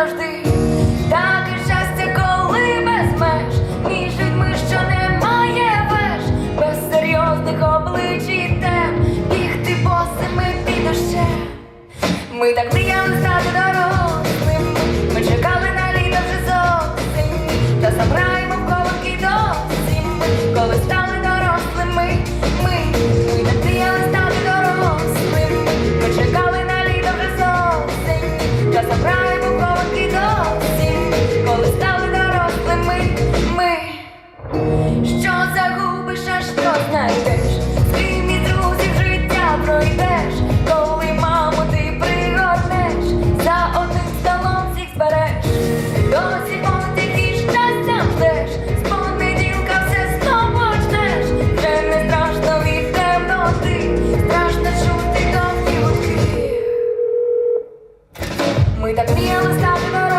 назавжди, так і щастя, коли без меж, між людьми, що немає веж, без серйозних облич і тем, бігти босими під дощем. Ми так мріяли стати дорослим, ми чекали на літо вже зовсім, та забраємо в колонки досім, коли стали. що загубиш, а що знайдеш, з друзів життя пройдеш, коли маму ти пригорнеш, за одним столом всіх збереш, досі потік і щастя ждеш, з понеділка все знов почнеш, вже не страшно від темноти, страшно чути довгі. Ми так міли стати.